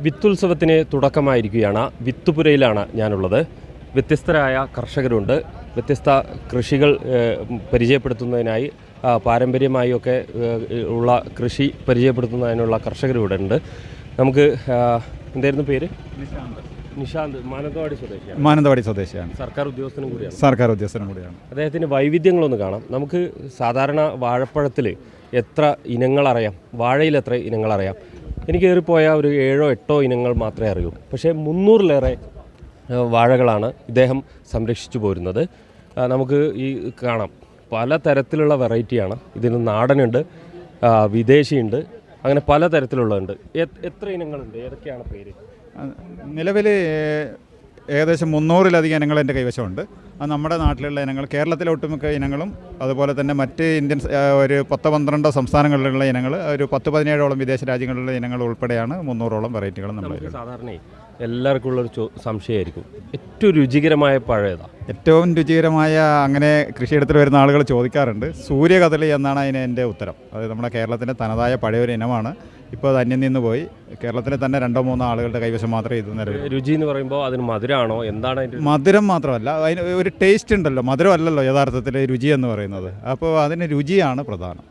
വിത്തുത്സവത്തിന് തുടക്കമായിരിക്കുകയാണ്. വിത്തുപുരയിലാണ് ഞാനുള്ളത്. വ്യത്യസ്തരായ കർഷകരുണ്ട്. വ്യത്യസ്ത കൃഷികൾ പരിചയപ്പെടുത്തുന്നതിനായി പാരമ്പര്യമായൊക്കെ പാരമ്പര്യമായി ഒക്കെ ഉള്ള കൃഷി പരിചയപ്പെടുത്തുന്നതിനുള്ള കർഷകർ ഇവിടെ ഉണ്ട്. നമുക്ക് എന്തായിരുന്നു പേര്? നിഷാന്ത് മാനന്തവാടി സ്വദേശിയാണ്. മാനന്തവാടി സ്വദേശിയാണ്. സർക്കാർ ഉദ്യോഗസ്ഥനും കൂടിയാണ്. സർക്കാർ ഉദ്യോഗസ്ഥനും കൂടിയാണ്. അദ്ദേഹത്തിന്റെ വൈവിധ്യങ്ങളൊന്ന് കാണാം. നമുക്ക് സാധാരണ വാഴപ്പഴത്തിൽ എത്ര ഇനങ്ങൾ അറിയാം വാഴയിൽ എത്ര ഇനങ്ങൾ അറിയാം എനിക്ക് കയറിപ്പോയ ഒരു ഏഴോ എട്ടോ ഇനങ്ങൾ മാത്രമേ അറിയൂ. പക്ഷേ മുന്നൂറിലേറെ വാഴകളാണ് ഇദ്ദേഹം സംരക്ഷിച്ചു പോരുന്നത്. നമുക്ക് ഈ കാണാം. പല തരത്തിലുള്ള വെറൈറ്റിയാണ്. ഇതിന് നാടനുണ്ട് വിദേശിയുണ്ട് അങ്ങനെ പല തരത്തിലുള്ളതുണ്ട് എത്ര ഇനങ്ങളുണ്ട്? ഏതൊക്കെയാണ് പേര്? നിലവിൽ ഏകദേശം മുന്നൂറിലധികം ഇനങ്ങൾ എന്റെ കൈവശമുണ്ട്. അത് നമ്മുടെ നാട്ടിലുള്ള ഇനങ്ങൾ കേരളത്തിലെ ഒട്ടുമിക്ക ഇനങ്ങളും അതുപോലെ തന്നെ മറ്റ് ഇന്ത്യൻ ഒരു പത്ത് പന്ത്രണ്ടോ സംസ്ഥാനങ്ങളിലുള്ള ഇനങ്ങൾ ഒരു പത്ത് പതിനേഴോളം വിദേശ രാജ്യങ്ങളിലുള്ള ഇനങ്ങൾ ഉൾപ്പെടെയാണ് മുന്നൂറോളം വെറൈറ്റികൾ നമ്മൾ സാധാരണ എല്ലാവർക്കും ഉള്ളൊരു സംശയമായിരിക്കും. ഏറ്റവും രുചികരമായ പഴയതാണ് ഏറ്റവും രുചികരമായ അങ്ങനെ കൃഷിയിടത്തിൽ വരുന്ന ആളുകൾ ചോദിക്കാറുണ്ട് സൂര്യകദളി എന്നാണ് അതിന് എന്റെ ഉത്തരം. അത് നമ്മുടെ കേരളത്തിന്റെ തനതായ പഴയൊരു ഇനമാണ്. ഇപ്പോൾ അത് അന്യം നിന്ന് പോയി. കേരളത്തിലെ തന്നെ രണ്ടോ മൂന്നോ ആളുകളുടെ കൈവശം മാത്രമേ ഇത് നിലവിൽ രുചി എന്ന് പറയുമ്പോൾ അതിന് മധുരമാണോ എന്താണ് മധുരം മാത്രമല്ല അതിന് ഒരു ടേസ്റ്റ് ഉണ്ടല്ലോ മധുരമല്ലല്ലോ യഥാർത്ഥത്തിൽ രുചി എന്ന് പറയുന്നത്. അപ്പോൾ അതിന് രുചിയാണ് പ്രധാനം.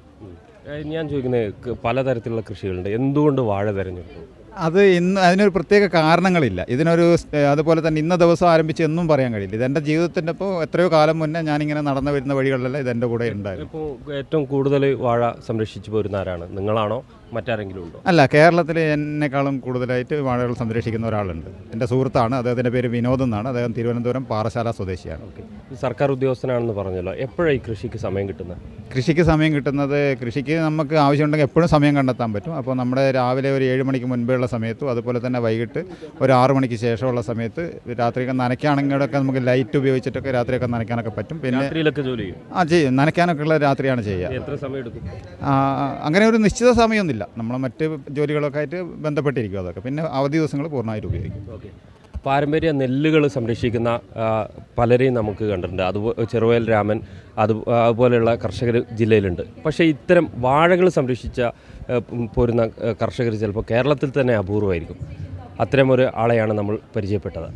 ഞാൻ ചോദിക്കുന്നത് പലതരത്തിലുള്ള കൃഷികളുണ്ട്. എന്തുകൊണ്ട് വാഴ തിരഞ്ഞെടുത്തു? അത് ഇന്ന് അതിനൊരു പ്രത്യേക കാരണങ്ങളില്ല. ഇതിനൊരു അതുപോലെ തന്നെ ഇന്ന ദിവസം ആരംഭിച്ച് എന്നും പറയാൻ കഴിയില്ല. ഇതെന്റെ ജീവിതത്തിന്റെ ഇപ്പോൾ എത്രയോ കാലം മുന്നേ ഞാനിങ്ങനെ നടന്നു വരുന്ന വഴികളിലെല്ലാം ഇതെന്റെ കൂടെ ഉണ്ടായിരുന്നു. ഇപ്പോൾ ഏറ്റവും കൂടുതൽ വാഴ സംരക്ഷിച്ചു പോരുന്ന ആരാണ്? നിങ്ങളാണോ? മറ്റാരെങ്കിലും ഉണ്ടോ? അല്ല കേരളത്തിൽ എന്നെക്കാളും കൂടുതലായിട്ട് വാഴകൾ സംരക്ഷിക്കുന്ന ഒരാളുണ്ട്. എന്റെ സുഹൃത്താണ് അദ്ദേഹത്തിന്റെ പേര് വിനോദ് എന്നാണ്. അദ്ദേഹം തിരുവനന്തപുരം പാറശാല സ്വദേശിയാണ്. ഓക്കെ. സർക്കാർ ഉദ്യോഗസ്ഥനാണെന്ന് പറഞ്ഞല്ലോ. എപ്പോഴാണ് ഈ കൃഷിക്ക് സമയം കിട്ടുന്നത്? കൃഷിക്ക് സമയം കിട്ടുന്നത് കൃഷിക്ക് നമുക്ക് ആവശ്യമുണ്ടെങ്കിൽ എപ്പോഴും സമയം കണ്ടെത്താൻ പറ്റും. അപ്പോൾ നമ്മുടെ രാവിലെ ഒരു ഏഴ് മണിക്ക് മുൻപേ ഉള്ള സമയത്തും അതുപോലെ തന്നെ വൈകിട്ട് ഒരു ആറു മണിക്ക് ശേഷമുള്ള സമയത്ത് രാത്രിയൊക്കെ നനയ്ക്കാണെങ്കിലൊക്കെ നമുക്ക് ലൈറ്റ് ഉപയോഗിച്ചിട്ടൊക്കെ രാത്രിയൊക്കെ നനയ്ക്കാനൊക്കെ പറ്റും. പിന്നെ ആ ചെയ്യും. നനയ്ക്കാനൊക്കെ ഉള്ള രാത്രിയാണ് ചെയ്യുക. എത്ര സമയം എടുക്കും? അങ്ങനെ ഒരു നിശ്ചിത സമയമൊന്നുമില്ല. നമ്മൾ മറ്റ് ജോലികളൊക്കെ ആയിട്ട് ബന്ധപ്പെട്ടിരിക്കും അതൊക്കെ. പിന്നെ അവധി ദിവസങ്ങൾ പൂർണമായിട്ട് ഉപയോഗിക്കും. ഓക്കെ. പാരമ്പര്യ നെല്ലുകൾ സംരക്ഷിക്കുന്ന പലരെയും നമുക്ക് കണ്ടിട്ടുണ്ട്. അതുപോലെ ചെറുവയൽ രാമൻ അത് അതുപോലെയുള്ള കർഷകർ ജില്ലയിലുണ്ട്. പക്ഷേ ഇത്തരം വാഴകൾ സംരക്ഷിച്ച പോരുന്ന കർഷകർ ചിലപ്പോൾ കേരളത്തിൽ തന്നെ അപൂർവമായിരിക്കും. അത്തരം ഒരു ആളെയാണ് നമ്മൾ പരിചയപ്പെട്ടത്.